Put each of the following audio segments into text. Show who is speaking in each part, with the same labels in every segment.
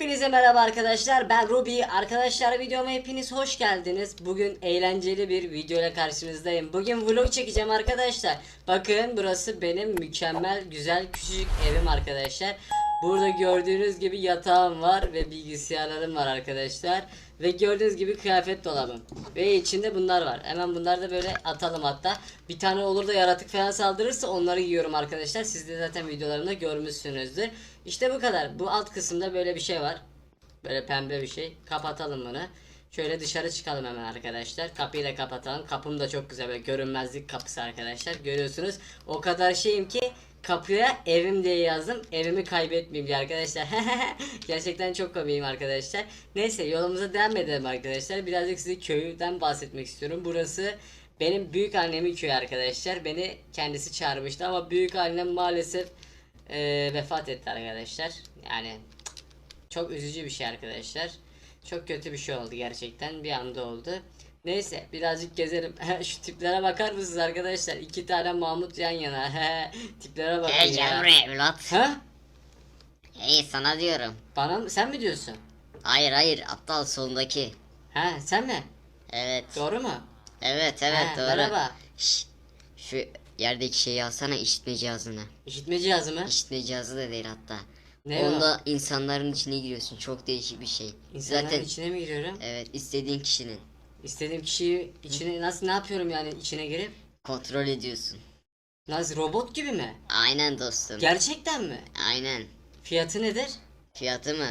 Speaker 1: Hepinize merhaba arkadaşlar. Ben Ruby. Arkadaşlar videoma hepiniz hoş geldiniz. Bugün eğlenceli bir video ile karşınızdayım. Bugün vlog çekeceğim arkadaşlar. Bakın burası benim mükemmel, güzel, küçücük evim arkadaşlar. Burada gördüğünüz gibi yatağım var ve bilgisayarlarım var arkadaşlar. Ve gördüğünüz gibi kıyafet dolabım. Ve içinde bunlar var. Hemen bunları da böyle atalım hatta. Bir tane olur da yaratık falan saldırırsa onları yiyorum arkadaşlar. Siz de zaten videolarımda görmüşsünüzdür. İşte bu kadar. Bu alt kısımda böyle bir şey var. Böyle pembe bir şey. Kapatalım bunu. Şöyle dışarı çıkalım hemen arkadaşlar. Kapıyı da kapatalım. Kapım da çok güzel böyle görünmezlik kapısı arkadaşlar. Görüyorsunuz. O kadar şeyim ki kapıya evim diye yazdım. Evimi kaybetmeyeyim diye arkadaşlar. Gerçekten çok komiyim arkadaşlar. Neyse yolumuza devam edelim arkadaşlar. Birazcık size köyden bahsetmek istiyorum. Burası benim büyük annemin köyü arkadaşlar. Beni kendisi çağırmıştı ama büyük annem maalesef eee, vefat etti arkadaşlar. Yani çok üzücü bir şey arkadaşlar. Çok kötü bir şey oldu gerçekten. Bir anda oldu. Neyse birazcık gezelim. Şu tiplere bakar mısınız arkadaşlar? İki tane Mahmut yan yana. tiplere bakın
Speaker 2: Hey
Speaker 1: ya.
Speaker 2: buraya evlat.
Speaker 1: Ha?
Speaker 2: Hey sana diyorum.
Speaker 1: Bana mı? Sen mi diyorsun?
Speaker 2: Hayır hayır aptal solundaki.
Speaker 1: Ha sen mi?
Speaker 2: Evet.
Speaker 1: Doğru mu?
Speaker 2: Evet evet
Speaker 1: Ha,
Speaker 2: doğru.
Speaker 1: Merhaba.
Speaker 2: Şşş, şu yerdeki şeyi alsana işitme cihazını.
Speaker 1: İşitme cihazı mı?
Speaker 2: İşitme cihazı da değil hatta.
Speaker 1: Ne o?
Speaker 2: Onda insanların içine giriyorsun. Çok değişik bir şey.
Speaker 1: İnsanların
Speaker 2: Zaten
Speaker 1: içine mi giriyorum?
Speaker 2: evet istediğin kişinin
Speaker 1: İstediğim kişiyi içine nasıl ne yapıyorum yani içine girip?
Speaker 2: kontrol ediyorsun.
Speaker 1: Nasıl robot gibi mi?
Speaker 2: Aynen dostum.
Speaker 1: Gerçekten mi?
Speaker 2: Aynen.
Speaker 1: Fiyatı nedir?
Speaker 2: Fiyatı mı?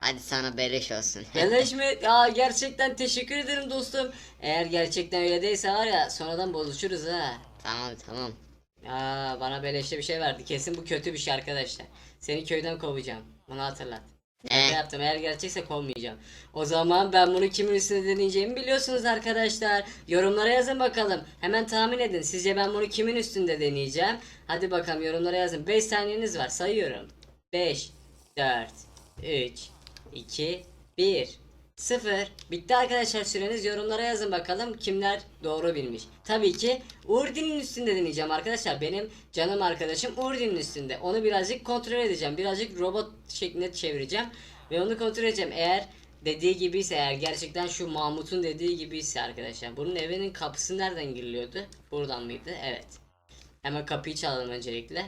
Speaker 2: Hadi sana beleş olsun.
Speaker 1: Beleş mi? Ya gerçekten teşekkür ederim dostum. Eğer gerçekten öyle değilse var ya sonradan bozuşuruz ha.
Speaker 2: tamam tamam.
Speaker 1: Aa, bana beleşte bir şey verdi. Kesin bu kötü bir şey arkadaşlar. Seni köyden kovacağım. Bunu hatırlat. Ne
Speaker 2: Eh.
Speaker 1: yaptım? Eğer gerçekse kovmayacağım. O zaman ben bunu kimin üstüne deneyeceğimi biliyorsunuz arkadaşlar. Yorumlara yazın bakalım. Hemen tahmin edin. Sizce ben bunu kimin üstünde deneyeceğim? Hadi bakalım yorumlara yazın. 5 saniyeniz var. Sayıyorum. 5, 4, 3, 2, 1. 0. Bitti arkadaşlar süreniz. Yorumlara yazın bakalım kimler doğru bilmiş. Tabii ki Urdin'in üstünde deneyeceğim arkadaşlar. Benim canım arkadaşım Urdin'in üstünde. Onu birazcık kontrol edeceğim. Birazcık robot şeklinde çevireceğim. Ve onu kontrol edeceğim. Eğer dediği gibiyse eğer gerçekten şu Mahmut'un dediği gibiyse arkadaşlar. Bunun evinin kapısı nereden giriliyordu? Buradan mıydı? Evet. Hemen kapıyı çalalım öncelikle.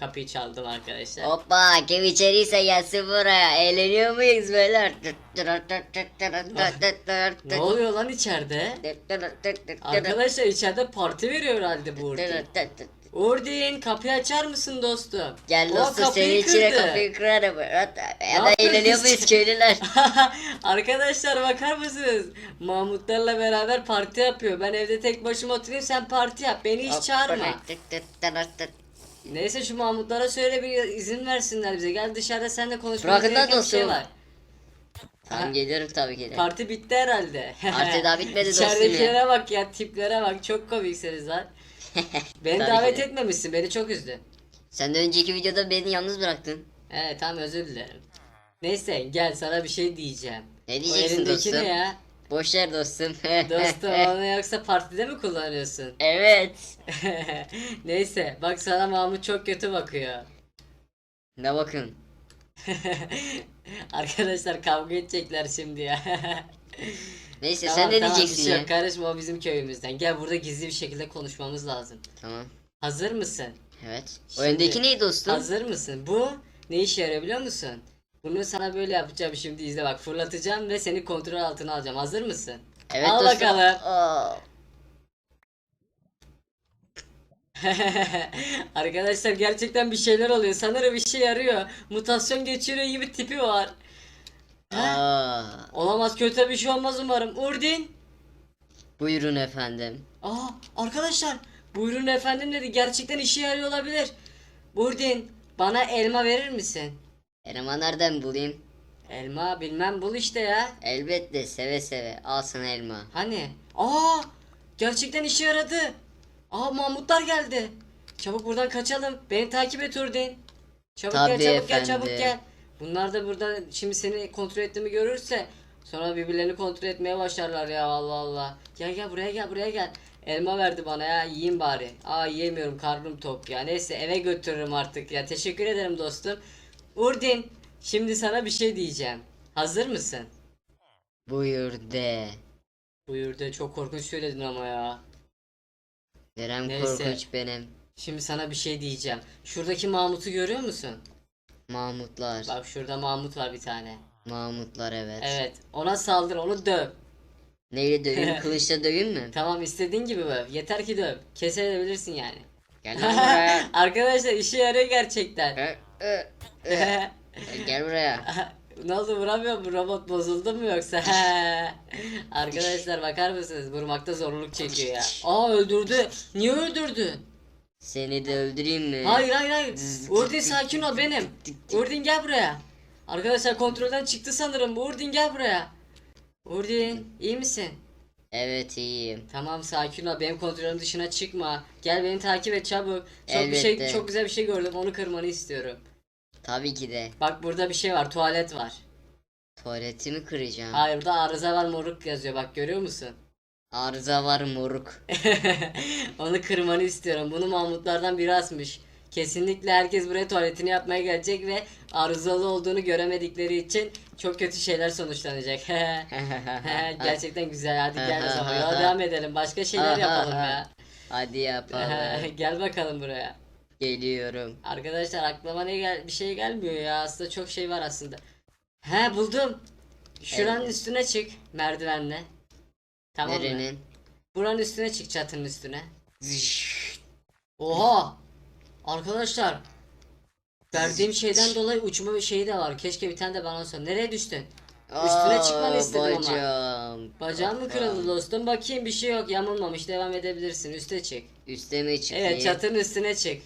Speaker 1: Kapıyı çaldım arkadaşlar.
Speaker 2: Hoppa kim içeriyse gelsin buraya. Eğleniyor muyuz beyler?
Speaker 1: Ne oluyor lan içeride? Arkadaşlar içeride parti veriyor herhalde bu Urdin. Urdin kapıyı açar mısın dostum?
Speaker 2: Gel
Speaker 1: O
Speaker 2: dostum
Speaker 1: kapıyı
Speaker 2: senin içine kapıyı kırarım. Ya da eğleniyor muyuz köylüler?
Speaker 1: Arkadaşlar bakar mısınız? Mahmutlarla beraber parti yapıyor. Ben evde tek başıma oturayım sen parti yap. Beni hiç çağırma. Neyse şu Mahmutlara söyle bir izin versinler bize. Gel dışarıda seninle konuşmamız
Speaker 2: Bırakın lan
Speaker 1: gereken bir şey
Speaker 2: dostum.
Speaker 1: var.
Speaker 2: Tamam geliyorum tabii ki de.
Speaker 1: Parti bitti herhalde.
Speaker 2: Parti daha bitmedi dostum
Speaker 1: İçeridekilere bak ya tiplere bak çok komiksiniz lan. Beni
Speaker 2: Tabii
Speaker 1: davet
Speaker 2: de.
Speaker 1: etmemişsin beni çok üzdü.
Speaker 2: Sen de önceki videoda beni yalnız bıraktın.
Speaker 1: Evet tamam özür dilerim. Neyse gel sana bir şey diyeceğim.
Speaker 2: Ne
Speaker 1: O
Speaker 2: diyeceksin
Speaker 1: elindeki
Speaker 2: dostum?
Speaker 1: ne ya?
Speaker 2: Boş ver dostum.
Speaker 1: Dostum onu yoksa partide mi kullanıyorsun?
Speaker 2: evet.
Speaker 1: Neyse bak sana Mahmut çok kötü bakıyor.
Speaker 2: Ne bakın.
Speaker 1: Arkadaşlar kavga edecekler şimdi ya.
Speaker 2: Neyse sen ne
Speaker 1: tamam, bir
Speaker 2: diyeceksin
Speaker 1: şey
Speaker 2: ya?
Speaker 1: yok. Karışma o bizim köyümüzden. Gel burada gizli bir şekilde konuşmamız lazım.
Speaker 2: Tamam.
Speaker 1: Hazır mısın?
Speaker 2: Evet. O
Speaker 1: Şimdi-
Speaker 2: öndeki neydi dostum?
Speaker 1: Hazır mısın? Bu ne işe yarıyor biliyor musun? Bunu sana böyle yapacağım şimdi izle bak fırlatacağım ve seni kontrol altına alacağım. Hazır mısın?
Speaker 2: Evet
Speaker 1: Al
Speaker 2: dostum.
Speaker 1: bakalım.
Speaker 2: Aa,
Speaker 1: Arkadaşlar gerçekten bir şeyler oluyor. Sanırım bir şey yarıyor. Mutasyon geçiriyor gibi tipi var.
Speaker 2: aa.
Speaker 1: Olamaz kötü bir şey olmaz umarım. Urdin.
Speaker 2: Buyurun efendim.
Speaker 1: Aa arkadaşlar buyurun efendim dedi. Gerçekten işe yarıyor olabilir. Urdin bana elma verir misin?
Speaker 2: Elma nereden bulayım?
Speaker 1: Elma bilmem bul işte ya.
Speaker 2: Elbette seve seve. Al sana elma.
Speaker 1: Hani? Aa gerçekten işe yaradı. Aa Mahmutlar geldi. Çabuk buradan kaçalım. Beni takip et Urdin. Çabuk
Speaker 2: Tabii
Speaker 1: gel çabuk gel çabuk
Speaker 2: efendim.
Speaker 1: gel. Bunlar da burada şimdi seni kontrol ettiğimi görürse sonra birbirlerini kontrol etmeye başlarlar ya Allah Allah. Gel gel buraya gel buraya gel. Elma verdi bana ya yiyeyim bari. Aa yiyemiyorum karnım tok ya. Neyse eve götürürüm artık ya. Teşekkür ederim dostum. Urdin Şimdi sana bir şey diyeceğim. Hazır mısın?
Speaker 2: Buyur de.
Speaker 1: Buyur de çok korkunç söyledin ama ya. Neyse.
Speaker 2: korkunç benim.
Speaker 1: Şimdi sana bir şey diyeceğim. Şuradaki Mahmut'u görüyor musun?
Speaker 2: Mahmutlar.
Speaker 1: Bak şurada Mahmut var bir tane.
Speaker 2: Mahmutlar evet.
Speaker 1: Evet. Ona saldır, onu döv.
Speaker 2: Neyle döveyim? Kılıçla döveyim mi?
Speaker 1: Tamam istediğin gibi döv. Yeter ki döv. Kesebilirsin yani.
Speaker 2: Gel lan buraya.
Speaker 1: Arkadaşlar işe yarıyor gerçekten.
Speaker 2: Ö, Gel buraya.
Speaker 1: ne oldu vuramıyor mu? Robot bozuldu mu yoksa? Arkadaşlar bakar mısınız? Vurmakta zorluk çekiyor ya. Aa öldürdü. Niye öldürdü?
Speaker 2: Seni de öldüreyim mi?
Speaker 1: Hayır hayır hayır. Urdin sakin ol benim. Urdin gel buraya. Arkadaşlar kontrolden çıktı sanırım. Urdin gel buraya. Urdin iyi misin?
Speaker 2: Evet iyiyim.
Speaker 1: Tamam sakin ol. Benim kontrolüm dışına çıkma. Gel beni takip et çabuk. Çok bir şey çok güzel bir şey gördüm. Onu kırmanı istiyorum.
Speaker 2: Tabii ki de.
Speaker 1: Bak burada bir şey var. Tuvalet var.
Speaker 2: Tuvaleti mi kıracağım?
Speaker 1: Hayır burada arıza var moruk yazıyor. Bak görüyor musun?
Speaker 2: Arıza var moruk.
Speaker 1: Onu kırmanı istiyorum. Bunu Mahmutlardan biri asmış. Kesinlikle herkes buraya tuvaletini yapmaya gelecek ve arızalı olduğunu göremedikleri için çok kötü şeyler sonuçlanacak. Gerçekten güzel. Hadi gel o zaman. Yola devam edelim. Başka şeyler yapalım ya.
Speaker 2: Hadi yapalım.
Speaker 1: gel bakalım buraya.
Speaker 2: Geliyorum.
Speaker 1: Arkadaşlar aklıma ne gel bir şey gelmiyor ya. Aslında çok şey var aslında. He buldum. Şuranın
Speaker 2: Evet.
Speaker 1: üstüne çık merdivenle. Tamam mı?
Speaker 2: Nerenin?
Speaker 1: Buranın üstüne çık çatının üstüne. Oha! Arkadaşlar verdiğim şeyden dolayı uçma bir şey de var. Keşke bir tane de bana olsa. Nereye düştün? Üstüne çıkmanı istedim ama.
Speaker 2: bacağım.
Speaker 1: Mı kırıldı dostum? Bakayım bir şey yok. Yamulmamış. Devam edebilirsin. Üste çık.
Speaker 2: Üste mi çıkayım?
Speaker 1: Evet çatının üstüne çık.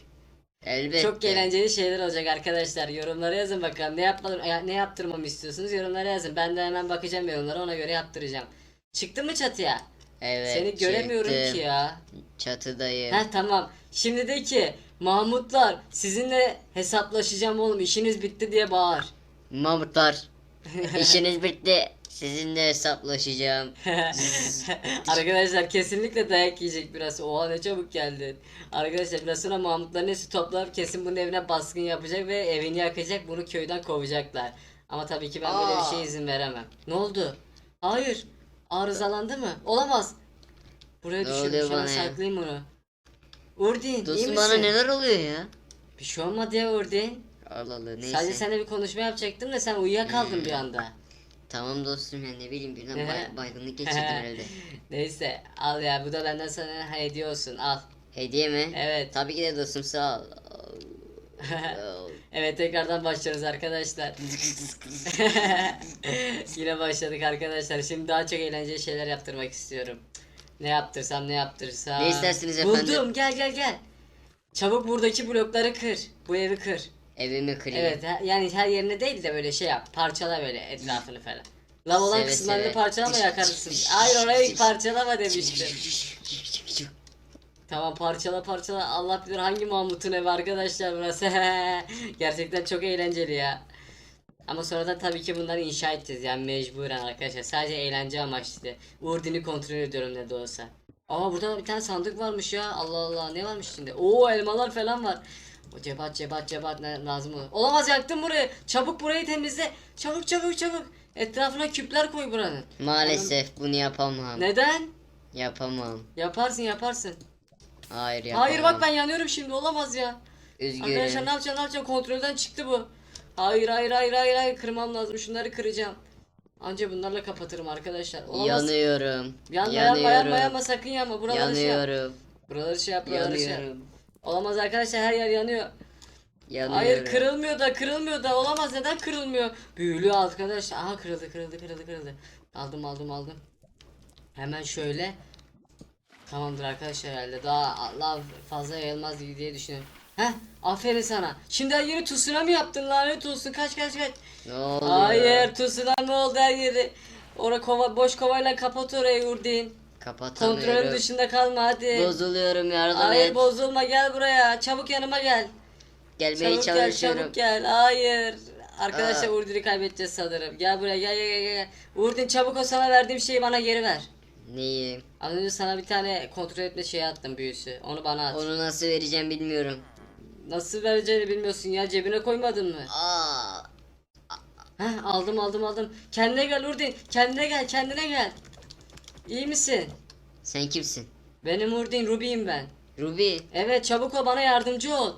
Speaker 2: Elbette.
Speaker 1: Çok eğlenceli şeyler olacak arkadaşlar. Yorumlara yazın bakalım. Ne yapalım ya- ne yaptırmamı istiyorsunuz? Yorumlara yazın. Ben de hemen bakacağım yorumlara. Ona göre yaptıracağım. Çıktın mı çatıya?
Speaker 2: Evet.
Speaker 1: Seni göremiyorum
Speaker 2: çıktım.
Speaker 1: ki ya.
Speaker 2: Çatıdayım.
Speaker 1: Heh tamam. Şimdi de ki Mahmutlar sizinle hesaplaşacağım oğlum işiniz bitti diye bağır.
Speaker 2: Mahmutlar. işiniz bitti. Sizinle hesaplaşacağım.
Speaker 1: Arkadaşlar kesinlikle dayak yiyecek biraz. Oha ne çabuk geldin. Arkadaşlar biraz sonra Mahmutların hepsi toplar kesin bunun evine baskın yapacak ve evini yakacak bunu köyden kovacaklar. Ama tabii ki ben böyle bir
Speaker 2: Aa.
Speaker 1: şeye izin veremem. Ne oldu? Hayır. Arızalandı mı? Olamaz. Buraya
Speaker 2: bana ya?
Speaker 1: saklayayım onu. Urdin iyi
Speaker 2: Dostum
Speaker 1: misin?
Speaker 2: bana neler oluyor ya?
Speaker 1: Bir şey olmadı ya Urdin.
Speaker 2: Allah Allah neyse.
Speaker 1: Sadece seninle bir konuşma yapacaktım da sen uyuyakaldın
Speaker 2: Hmm.
Speaker 1: bir anda.
Speaker 2: Tamam dostum ya ne bileyim birden bay, baygınlık geçirdim herhalde.
Speaker 1: Neyse al ya bu da benden sana hediye olsun al.
Speaker 2: Hediye mi?
Speaker 1: Evet.
Speaker 2: Tabii ki de dostum sağ ol.
Speaker 1: evet tekrardan başlıyoruz arkadaşlar. Yine başladık arkadaşlar. Şimdi daha çok eğlenceli şeyler yaptırmak istiyorum. Ne yaptırsam ne yaptırsam.
Speaker 2: Ne istersiniz
Speaker 1: Buldum
Speaker 2: efendim?
Speaker 1: gel gel gel. Çabuk buradaki blokları kır. Bu evi kır.
Speaker 2: Evimi kırayım.
Speaker 1: Evet he- yani her yerine değil de böyle şey yap. Parçala böyle etrafını falan. Lav olan
Speaker 2: Seve
Speaker 1: kısımlarını
Speaker 2: seve.
Speaker 1: parçalama yakarsın. Hayır orayı parçalama demiştim. Tamam parçala parçala Allah bilir hangi Mahmut'un evi arkadaşlar burası. Gerçekten çok eğlenceli ya. Ama sonradan tabii ki bunları inşa edeceğiz yani mecburen arkadaşlar. Sadece eğlence amaçlı. Urdin'i kontrol ediyorum ne de olsa. Aa burada bir tane sandık varmış ya. Allah Allah ne varmış içinde? Oo elmalar falan var. O cebat cebat cebat ne lazım olur. Olamaz yaktım burayı. Çabuk burayı temizle. Çabuk çabuk çabuk. Etrafına küpler koy buranın.
Speaker 2: Maalesef bunu yapamam.
Speaker 1: Neden?
Speaker 2: Yapamam.
Speaker 1: Yaparsın yaparsın.
Speaker 2: Hayır yapamam.
Speaker 1: Hayır bak ben yanıyorum şimdi olamaz ya.
Speaker 2: Üzgünüm.
Speaker 1: Arkadaşlar ne yapacağım ne yapacağım kontrolden çıktı bu. Hayır hayır hayır hayır hayır kırmam lazım şunları kıracağım. Anca bunlarla kapatırım arkadaşlar. Olamaz.
Speaker 2: Yanıyorum.
Speaker 1: Yanma yanma yanma
Speaker 2: Yanıyorum.
Speaker 1: yanma sakın yanma buraları şey yap.
Speaker 2: Yanıyorum.
Speaker 1: Buraları şey yap buraları şey yap.
Speaker 2: Yanıyorum.
Speaker 1: Olamaz arkadaşlar her yer yanıyor.
Speaker 2: Yanıyorum.
Speaker 1: Hayır kırılmıyor da kırılmıyor da olamaz neden kırılmıyor? Büyülü arkadaşlar. Aha kırıldı kırıldı kırıldı kırıldı. Aldım aldım aldım. Hemen şöyle. Tamamdır arkadaşlar herhalde. Daha Allah fazla yayılmaz diye düşünüyorum. Heh aferin sana. Şimdi her yeri tsunami yaptın lanet olsun. Kaç kaç kaç.
Speaker 2: Ne oluyor?
Speaker 1: Hayır tsunami oldu her yeri. Ora kova boş kovayla kapat orayı Urdin.
Speaker 2: Kapatamıyorum.
Speaker 1: Kontrolün dışında kalma hadi.
Speaker 2: Bozuluyorum yardım
Speaker 1: Hayır
Speaker 2: et.
Speaker 1: bozulma gel buraya. Çabuk yanıma gel.
Speaker 2: Gelmeye
Speaker 1: Çabuk gel
Speaker 2: çalışıyorum.
Speaker 1: çabuk gel. Hayır. Arkadaşlar
Speaker 2: Aa.
Speaker 1: Urdin'i kaybedeceğiz sanırım. Gel buraya gel gel gel. gel. Urdin çabuk o sana verdiğim şeyi bana geri ver.
Speaker 2: Neyi?
Speaker 1: Az önce sana bir tane kontrol etme şeyi attım büyüsü. Onu bana at.
Speaker 2: Onu nasıl vereceğim bilmiyorum.
Speaker 1: Nasıl vereceğini bilmiyorsun ya cebine koymadın mı?
Speaker 2: Aa.
Speaker 1: Heh, aldım aldım aldım. Kendine gel Urdin. Kendine gel kendine gel. İyi misin?
Speaker 2: Sen kimsin?
Speaker 1: Benim Urdin Ruby'yim ben.
Speaker 2: Ruby.
Speaker 1: Evet çabuk ol bana yardımcı ol.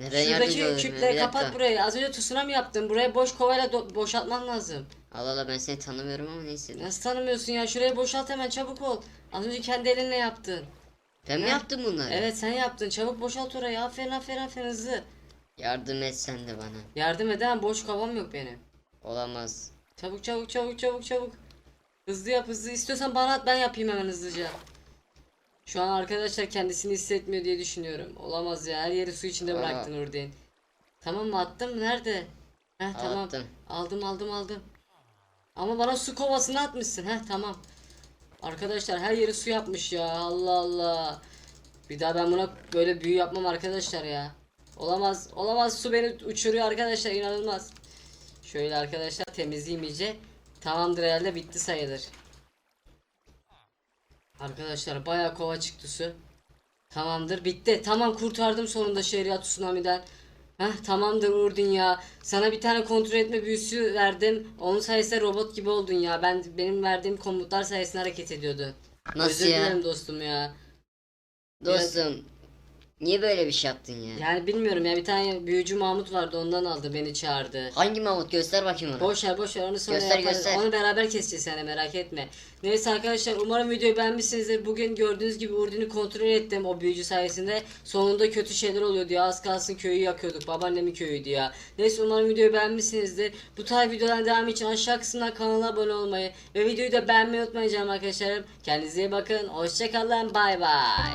Speaker 2: Neden yardımcı
Speaker 1: Şuradaki
Speaker 2: ya?
Speaker 1: küpleri
Speaker 2: Bir
Speaker 1: kapat
Speaker 2: dakika.
Speaker 1: burayı. Az önce tsunami yaptın. Buraya boş kovayla do- boşaltman lazım.
Speaker 2: Allah Allah ben seni tanımıyorum ama neyse.
Speaker 1: Nasıl tanımıyorsun ya? Şurayı boşalt hemen çabuk ol. Az önce kendi elinle yaptın.
Speaker 2: Ben mi yaptım bunları?
Speaker 1: Evet sen yaptın. Çabuk boşalt orayı. Aferin aferin aferin hızlı.
Speaker 2: Yardım et sen de bana.
Speaker 1: Yardım eden boş kovam yok benim.
Speaker 2: Olamaz.
Speaker 1: Çabuk çabuk çabuk çabuk çabuk. Hızlı yap hızlı. İstiyorsan bana at ben yapayım hemen hızlıca. Şu an arkadaşlar kendisini hissetmiyor diye düşünüyorum. Olamaz ya her yeri su içinde
Speaker 2: Aa.
Speaker 1: bıraktın Urdin. Tamam mı attım nerede? Heh tamam.
Speaker 2: Attım.
Speaker 1: Aldım aldım aldım. Ama bana su kovasını atmışsın. Heh tamam. Arkadaşlar her yeri su yapmış ya. Allah Allah. Bir daha ben buna böyle büyü yapmam arkadaşlar ya. Olamaz. Olamaz su beni uçuruyor arkadaşlar inanılmaz. Şöyle arkadaşlar temizleyeyim iyice. Tamamdır herhalde bitti sayılır. Arkadaşlar bayağı kova çıktı su. Tamamdır bitti. Tamam kurtardım sonunda şeriat tsunami'den. Heh tamamdır Urdin ya. Sana bir tane kontrol etme büyüsü verdim. Onun sayesinde robot gibi oldun ya. Ben benim verdiğim komutlar sayesinde hareket ediyordun.
Speaker 2: Nasıl
Speaker 1: Özür
Speaker 2: ya?
Speaker 1: dilerim dostum ya.
Speaker 2: Dostum. Niye böyle bir şey yaptın ya?
Speaker 1: Yani bilmiyorum ya bir tane büyücü Mahmut vardı ondan aldı beni çağırdı.
Speaker 2: Hangi Mahmut göster bakayım onu.
Speaker 1: Boş ver boş ver onu sonra
Speaker 2: Göster,
Speaker 1: yaparız.
Speaker 2: göster.
Speaker 1: Onu beraber keseceğiz yani merak etme. Neyse arkadaşlar umarım videoyu beğenmişsinizdir. Bugün gördüğünüz gibi Urdin'i kontrol ettim o büyücü sayesinde. Sonunda kötü şeyler oluyordu ya az kalsın köyü yakıyorduk. Babaannemin köyüydü ya. Neyse umarım videoyu beğenmişsinizdir. Bu tarz videoların devamı için aşağı kısımdan kanala abone olmayı ve videoyu da beğenmeyi unutmayacağım arkadaşlarım. Kendinize iyi bakın. Hoşçakalın. Bay bay.